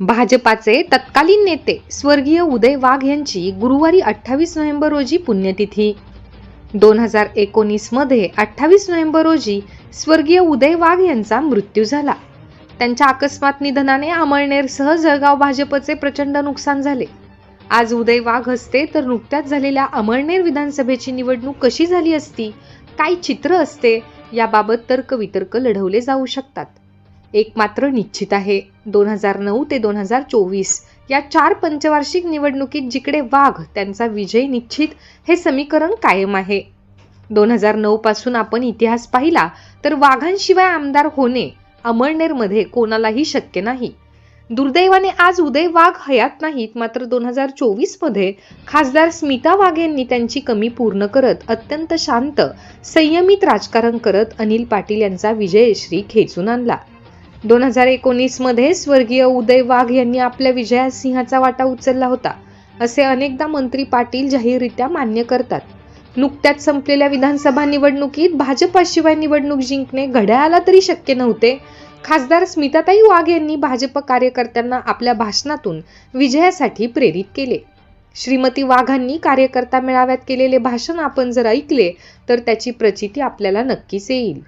भाजपाचे तत्कालीन नेते स्वर्गीय उदय वाघ यांची गुरुवारी अठ्ठावीस नोव्हेंबर रोजी पुण्यतिथी. दोन हजार एकोणीसमध्ये अठ्ठावीस नोव्हेंबर रोजी स्वर्गीय उदय वाघ यांचा मृत्यू झाला. त्यांच्या अकस्मात निधनाने अमळनेरसह जळगाव भाजपचे प्रचंड नुकसान झाले. आज उदय वाघ असते तर नुकत्याच झालेल्या अमळनेर विधानसभेची निवडणूक कशी झाली असती काय चित्र असते याबाबत तर्कवितर्क लढवले जाऊ शकतात. एक मात्र निश्चित आहे. दोन हजार नऊ ते दोन हजार चोवीस या चार पंचवार्षिक निवडणुकीत जिकडे वाघ त्यांचा विजय निश्चित हे समीकरण कायम आहे. दोन हजार नऊ पासून आपण इतिहास पाहिला तर वाघांशिवाय आमदार होणे अमळनेरमध्ये कोणालाही शक्य नाही. दुर्दैवाने आज उदय वाघ हयात नाहीत मात्र दोन हजार चोवीसमध्ये खासदार स्मिता वाघ यांनी त्यांची कमी पूर्ण करत अत्यंत शांत संयमित राजकारण करत अनिल पाटील यांचा विजयश्री खेचून आणला. दोन हजार एकोणीसमध्ये स्वर्गीय उदय वाघ यांनी आपल्या विजयात सिंहाचा वाटा उचलला होता असे अनेकदा मंत्री पाटील जाहीररित्या मान्य करतात. नुकत्याच संपलेल्या विधानसभा निवडणुकीत भाजपाशिवाय निवडणूक जिंकणे घड्याळाला तरी शक्य नव्हते. खासदार स्मिताताई वाघ यांनी भाजप कार्यकर्त्यांना आपल्या भाषणातून विजयासाठी प्रेरित केले. श्रीमती वाघांनी कार्यकर्ता मेळाव्यात केलेले भाषण आपण जर ऐकले तर त्याची प्रचिती आपल्याला नक्कीच येईल.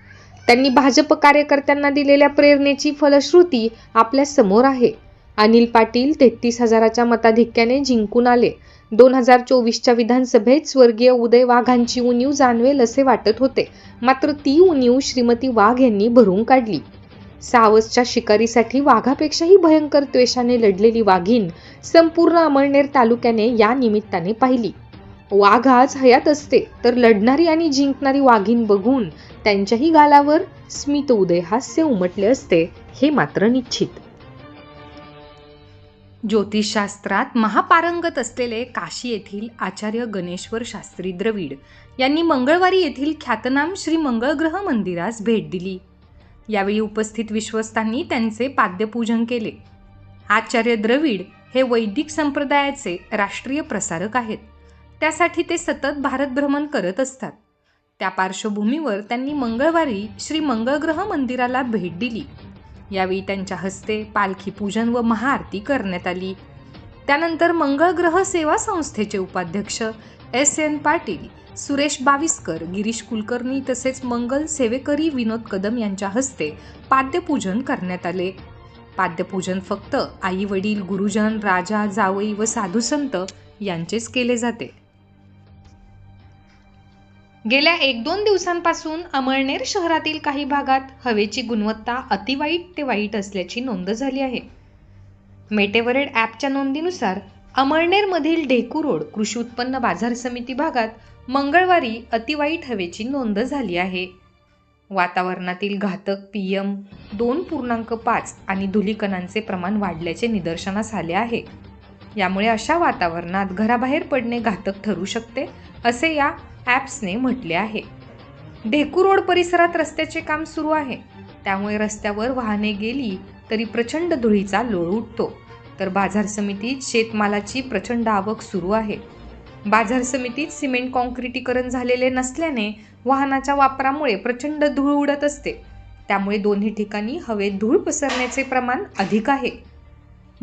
त्यांनी भाजप कार्यकर्त्यांना दिलेल्या प्रेरणेची फलश्रुती आपल्यासमोर आहे. अनिल पाटील तेहतीस हजाराच्या मताधिक्याने जिंकून आले. दोन हजार चोवीसच्या विधानसभेत स्वर्गीय उदय वाघांची उणीव जाणवेल असे वाटत होते. मात्र ती उणीव श्रीमती वाघ यांनी भरून काढली. सावसच्या शिकारीसाठी वाघापेक्षाही भयंकर त्वेषाने लढलेली वाघीण संपूर्ण अमळनेर तालुक्याने या निमित्ताने पाहिली. वाघ आज हयात असते तर लढणारी आणि जिंकणारी वाघीण बघून त्यांच्याही गालावर स्मित उदय हास्य उमटले असते हे मात्र निश्चित. ज्योतिषशास्त्रात महापारंगत असलेले काशी येथील आचार्य गणेश्वर शास्त्री द्रविड यांनी मंगळवारी येथील ख्यातनाम श्री मंगळग्रह मंदिरास भेट दिली. यावेळी उपस्थित विश्वस्तांनी त्यांचे पाद्यपूजन केले. आचार्य द्रविड हे वैदिक संप्रदायाचे राष्ट्रीय प्रसारक आहेत. त्यासाठी ते सतत भारतभ्रमण करत असतात. त्या पार्श्वभूमीवर त्यांनी मंगळवारी श्री मंगळग्रह मंदिराला भेट दिली. यावेळी त्यांच्या हस्ते पालखी पूजन व महाआरती करण्यात आली. त्यानंतर मंगळग्रह सेवा संस्थेचे उपाध्यक्ष एस एन पाटील सुरेश बाविस्कर गिरीश कुलकर्णी तसेच मंगल सेवेकरी विनोद कदम यांच्या हस्ते पाद्यपूजन करण्यात आले. पाद्यपूजन फक्त आई वडील गुरुजन राजा जावई व साधू संत यांचेच केले जाते. गेल्या एक दोन दिवसांपासून अमळनेर शहरातील काही भागात हवेची गुणवत्ता अतिवाईट ते वाईट असल्याची नोंद झाली आहे. मेटेवरेड ॲपच्या नोंदीनुसार अमळनेरमधील ढेकू रोड कृषी उत्पन्न बाजार समिती भागात मंगळवारी अतिवाईट हवेची नोंद झाली आहे. वातावरणातील घातक पी एम दोन पूर्णांक पाच आणि धुलीकणांचे प्रमाण वाढल्याचे निदर्शनास आले आहे. यामुळे अशा वातावरणात घराबाहेर पडणे घातक ठरू शकते असे या ॲप्सने म्हटले आहे. ढेकू रोड परिसरात रस्त्याचे काम सुरू आहे. त्यामुळे रस्त्यावर वाहने गेली तरी प्रचंड धुळीचा लोळ उठतो. तर बाजार समितीत शेतमालाची प्रचंड आवक सुरू आहे. बाजार समितीत सिमेंट कॉन्क्रिटीकरण झालेले नसल्याने वाहनाच्या वापरामुळे प्रचंड धूळ उडत असते. त्यामुळे दोन्ही ठिकाणी हवेत धूळ पसरण्याचे प्रमाण अधिक आहे.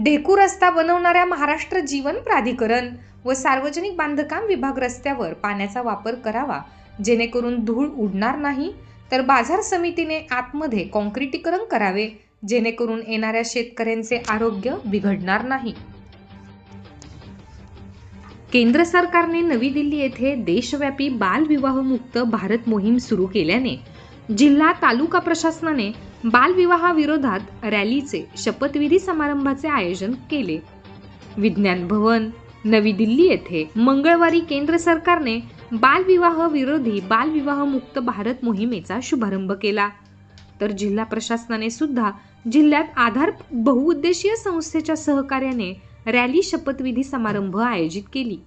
ढेकू रस्ता बनवणाऱ्या महाराष्ट्र जीवन प्राधिकरण व सार्वजनिक बांधकाम विभाग रस्त्यावर पाण्याचा वापर करावा. जेणेकरून धूळ उडणार नाही तर बाजार समितीने आतमध्ये कॉन्क्रिटीकरण करावे. जेणेकरून येणाऱ्या शेतकऱ्यांचे आरोग्य बिघडणार नाही. केंद्र सरकारने नवी दिल्ली येथे देशव्यापी बालविवाहमुक्त भारत मोहीम सुरू केल्याने जिल्हा तालुका प्रशासनाने बालविवाहाविरोधात रॅलीचे शपथविधी समारंभाचे आयोजन केले. विज्ञान भवन नवी दिल्ली येथे मंगळवारी केंद्र सरकारने बालविवाह विरोधी बालविवाहमुक्त भारत मोहिमेचा शुभारंभ केला. तर जिल्हा प्रशासनाने सुद्धा जिल्ह्यात आधार बहुउद्देशीय संस्थेच्या सहकार्याने रॅली शपथविधी समारंभ आयोजित केली.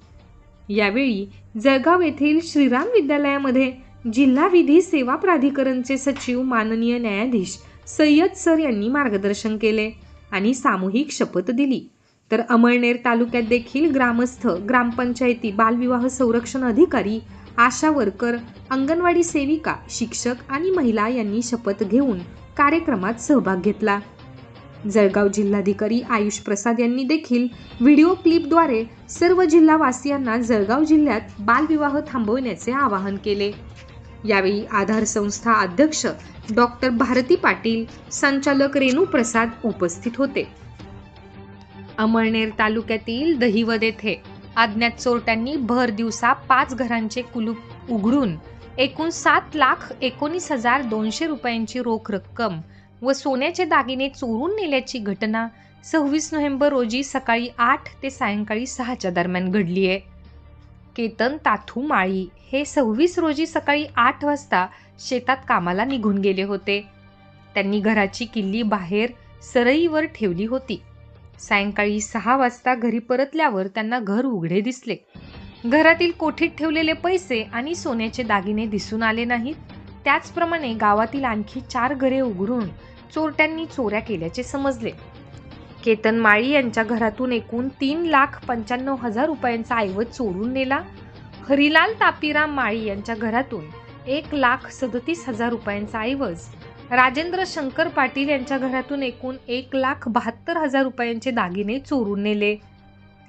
यावेळी जळगाव येथील श्रीराम विद्यालयामध्ये जिल्हा विधी सेवा प्राधिकरणचे सचिव माननीय न्यायाधीश सय्यद सर यांनी मार्गदर्शन केले आणि सामूहिक शपथ दिली. तर अमळनेर तालुक्यात देखील ग्रामस्थ ग्रामपंचायती बालविवाह संरक्षण अधिकारी आशा वर्कर अंगणवाडी सेविका शिक्षक आणि महिला यांनी शपथ घेऊन कार्यक्रमात सहभाग घेतला. जळगाव जिल्हाधिकारी आयुष प्रसाद यांनी देखील व्हिडिओ क्लिपद्वारे सर्व जिल्हावासियांना जळगाव जिल्ह्यात बालविवाह थांबवण्याचे आवाहन केले. यावेळी आधार संस्था अध्यक्ष डॉक्टर भारती पाटील संचालक रेणू प्रसाद उपस्थित होते. अमळनेर तालुक्यातील दहिवद येथे अज्ञात चोरट्यांनी भर दिवसा पाच घरांचे कुलूप उघडून एकूण सात लाख एकोणीस हजार दोनशे रुपयांची रोख रक्कम व सोन्याचे दागिने चोरून नेल्याची घटना सव्वीस नोव्हेंबर रोजी सकाळी आठ ते सायंकाळी सहाच्या दरम्यान घडली आहे. केतन ताथू माळी हे सव्वीस रोजी सकाळी आठ वाजता शेतात कामाला निघून गेले होते. त्यांनी घराची किल्ली बाहेर सरईवर ठेवली होती. सायंकाळी सहा वाजता घरी परतल्यावर त्यांना घर उघडे दिसले. घरातील कोठीत ठेवलेले पैसे आणि सोन्याचे दागिने दिसून आले नाहीत. त्याचप्रमाणे गावातील आणखी चार घरे उघडून चोरट्यांनी चोऱ्या केल्याचे समजले. केतन माळी यांच्या घरातून एकूण तीन लाख पंच्याण्णव हजार रुपयांचा ऐवज चोरून नेला. हरिलाल तापीराम माळी यांच्या घरातून एक लाख सदतीस हजार रुपयांचा ऐवज राजेंद्र शंकर पाटील यांच्या घरातून एकूण एक लाख बहात्तर हजार रुपयांचे दागिने चोरून नेले.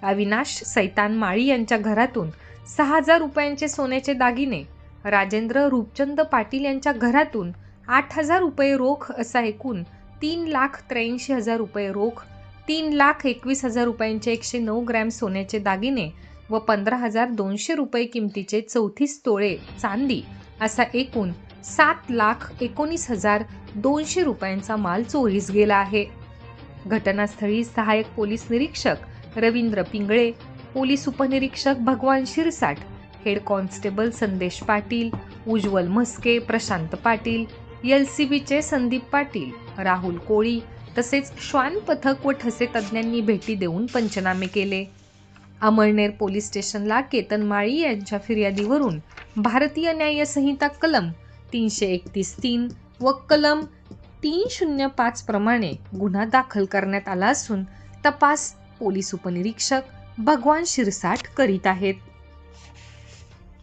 अविनाश सैतान माळी यांच्या घरातून सहा हजार रुपयांचे सोन्याचे दागिने राजेंद्र रूपचंद पाटील यांच्या घरातून आठ हजार रुपये रोख असा एकूण तीन लाख त्र्याऐंशी हजार रुपये रोख तीन लाख एकवीस हजार रुपयांचे एकशे नऊ ग्रॅम सोन्याचे दागिने व पंधरा हजार दोनशे रुपये किमतीचे चौतीस तोळे चांदी असा एकूण सात लाख एकोणीस हजार दोनशे रुपयांचा माल चोरीस गेला आहे. घटनास्थळी सहाय्यक पोलीस निरीक्षक रवींद्र पिंगळे पोलीस उपनिरीक्षक भगवान Shirsat head constable Sandesh Patil Ujjwal Mhaske Prashant Patil L C बीचे संदीप पाटील राहुल कोळी तसेच श्वान पथक व ठसे तज्ज्ञांनी भेटी देऊन पंचनामे केले. अमळनेर पोलीस स्टेशनला केतन माळी यांच्या फिर्यादीवरून भारतीय न्याय संहिता कलम तीनशे एकतीस तीन व कलम तीन शून्य पाच प्रमाणे गुन्हा दाखल करण्यात आला असून तपास पोलीस उपनिरीक्षक भगवान शिरसाट करीत आहेत.